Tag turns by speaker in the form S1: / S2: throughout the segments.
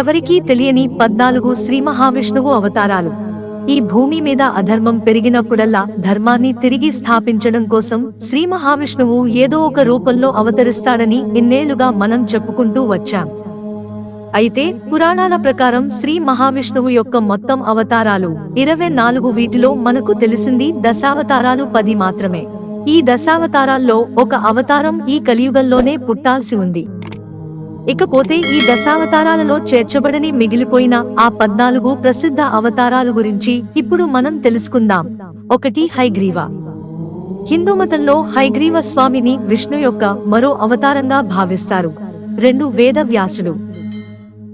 S1: ఎవరికీ తెలియని పద్నాలుగు శ్రీ మహావిష్ణువు అవతారాలు ఈ భూమి మీద అధర్మం పెరిగినప్పుడల్లా ధర్మాన్ని తిరిగి స్థాపించడం కోసం శ్రీ మహావిష్ణువు ఏదో ఒక రూపంలో అవతరిస్తాడని ఇన్నేళ్లుగా మనం చెప్పుకుంటూ వచ్చాం అయితే పురాణాల ప్రకారం శ్రీ మహావిష్ణువు యొక్క మొత్తం అవతారాలు ఇరవై నాలుగు వీటిలో మనకు తెలిసింది దశావతారాలు పది మాత్రమే ఈ దశావతారాల్లో ఒక అవతారం ఈ కలియుగంలోనే పుట్టాల్సి ఉంది ఇకపోతే ఈ దశావతారాలలో చేర్చబడని మిగిలిపోయిన ఆ పద్నాలుగు ప్రసిద్ధ అవతారాల గురించి ఇప్పుడు మనం తెలుసుకుందాం ఒకటి హైగ్రీవ హిందూ మతంలో హైగ్రీవ స్వామిని విష్ణు యొక్క మరో అవతారంగా భావిస్తారు రెండు వేద వ్యాసుడు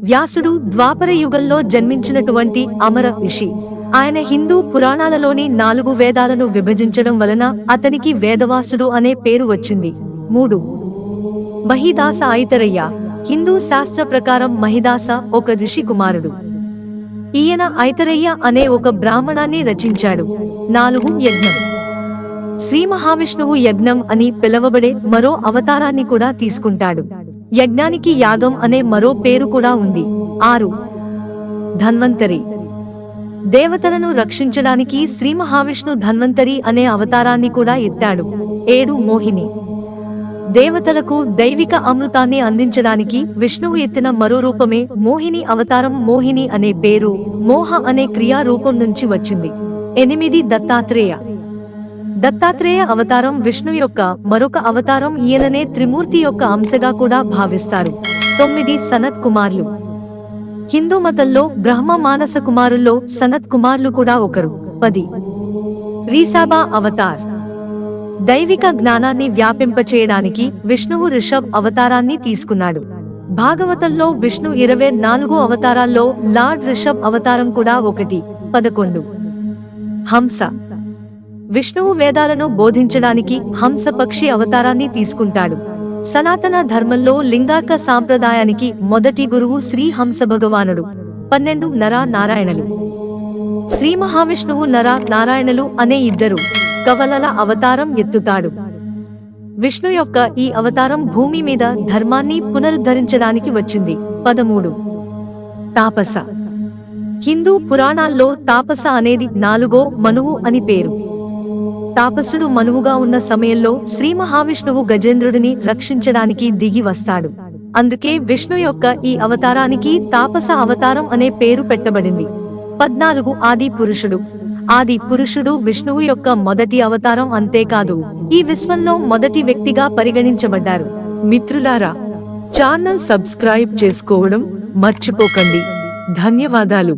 S1: వ్యాసుడు ద్వాపర యుగంలో జన్మించినటువంటి అమర ఋషి ఆయన హిందూ పురాణాలలోని నాలుగు వేదాలను విభజించడం వలన అతనికి వేదవాసుడు అనే పేరు వచ్చింది మూడు మహిదాస ఐతరయ్య హిందూ శాస్త్ర ప్రకారం మహిదాస ఒక ఋషి కుమారుడు ఈయన ఐతరయ్య అనే ఒక బ్రాహ్మణాన్ని రచించాడు నాలుగు యజ్ఞం శ్రీ మహావిష్ణువు యజ్ఞం అని పిలవబడే మరో అవతారాన్ని కూడా తీసుకుంటాడు యజ్ఞానికి యాగం అనే మరో పేరు కూడా ఉంది ఆరు ధన్వంతరి దేవతలను రక్షించడానికి శ్రీ మహావిష్ణు ధన్వంతరి అనే అవతారాన్ని కూడా ఎత్తాడు ఏడు మోహిని దేవతలకు దైవిక అమృతాన్ని అందించడానికి విష్ణువు ఎత్తిన మరో రూపమే మోహిని అవతారం మోహిని అనే పేరు మోహ అనే క్రియా రూపం నుంచి వచ్చింది ఎనిమిది దత్తాత్రేయ దత్తాత్రేయ అవతారం విష్ణు యొక్క మరొక అవతారం ఈయననే త్రిమూర్తి యొక్క అంశగా కూడా భావిస్తారు తొమ్మిది సనత్ కుమార్లు హిందూ మతంలో బ్రహ్మ మానస కుమారుల్లో సనత్ కుమార్లు కూడా ఒకరు పది రీసాబా అవతార్ దైవిక జ్ఞానాన్ని వ్యాపింపచేయడానికి విష్ణువు రిషబ్ అవతారాన్ని తీసుకున్నాడు భాగవతంలో విష్ణు ఇరవై నాలుగు అవతారాల్లో లార్డ్ రిషబ్ అవతారం కూడా ఒకటి పదకొండు హంస విష్ణువు వేదాలను బోధించడానికి హంస పక్షి అవతారాన్ని తీసుకుంటాడు సనాతన ధర్మంలో లింగార్క సాంప్రదాయానికి మొదటి గురువు శ్రీ హంస భగవానుడు పన్నెండు నరా నారాయణలు శ్రీ మహావిష్ణువు నర నారాయణలు అనే ఇద్దరు కవలల అవతారం ఎత్తుతాడు విష్ణు యొక్క ఈ అవతారం భూమి మీద ధర్మాన్ని పునరుద్ధరించడానికి వచ్చింది పదమూడు తాపస హిందూ పురాణాల్లో తాపస అనేది నాలుగో మనువు అని పేరు తాపసుడు మనువుగా ఉన్న సమయంలో శ్రీ మహావిష్ణువు గజేంద్రుడిని రక్షించడానికి దిగి వస్తాడు అందుకే విష్ణు యొక్క ఈ అవతారానికి తాపస అవతారం అనే పేరు పెట్టబడింది పద్నాలుగు ఆది పురుషుడు ఆది పురుషుడు విష్ణువు యొక్క మొదటి అవతారం అంతేకాదు ఈ విశ్వంలో మొదటి వ్యక్తిగా పరిగణించబడ్డారు మిత్రులారా ఛానల్ సబ్స్క్రైబ్ చేసుకోవడం మర్చిపోకండి ధన్యవాదాలు